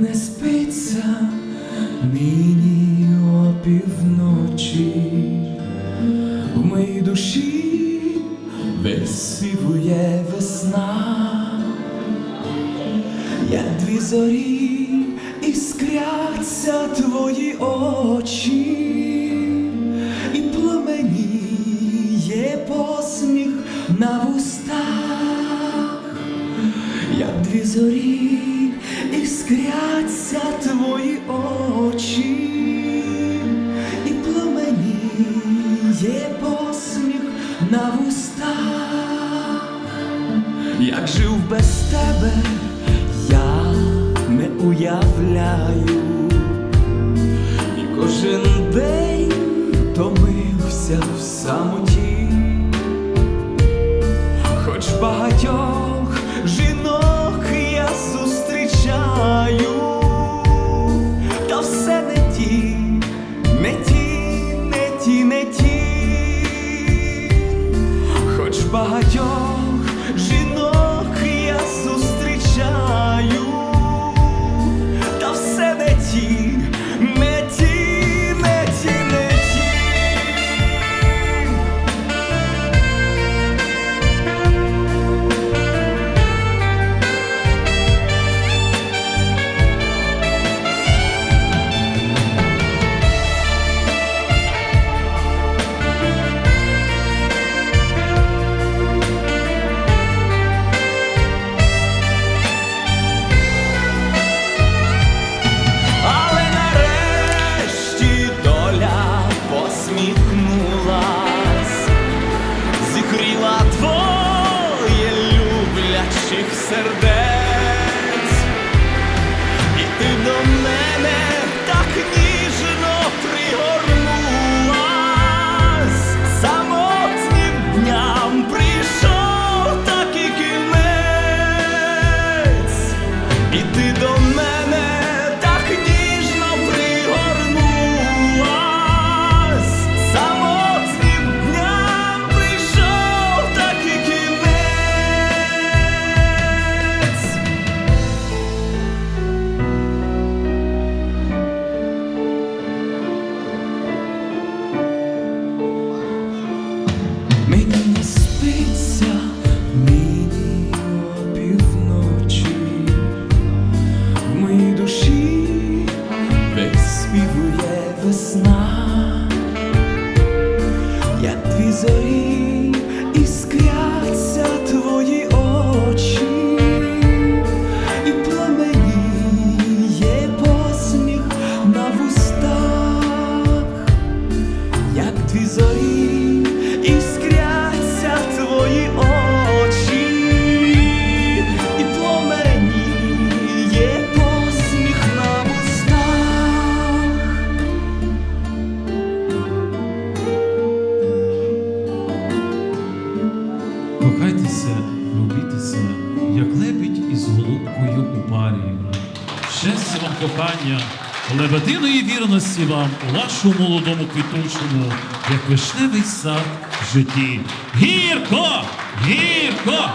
не спиться нині опівночі, в моїй душі виспівує весна, як дві зорі іскряться твої очі, і пламеніє посміх на вусі зорі іскряться твої очі, і пламеніє посміх на вустах, як жив без тебе, я не уявляю, і кожен день томився в самоті, хоч багатьох багатьох perder. На як дві зорі іскряться твої очі, і пламеніє посміх на вустах. Кохайтеся, любітеся, як лебідь із голубкою у парі. Щастя вам, кохання, лебединої вірності вам у вашому молодому квітучому, як вишневий сад в житті. Гірко! Гірко!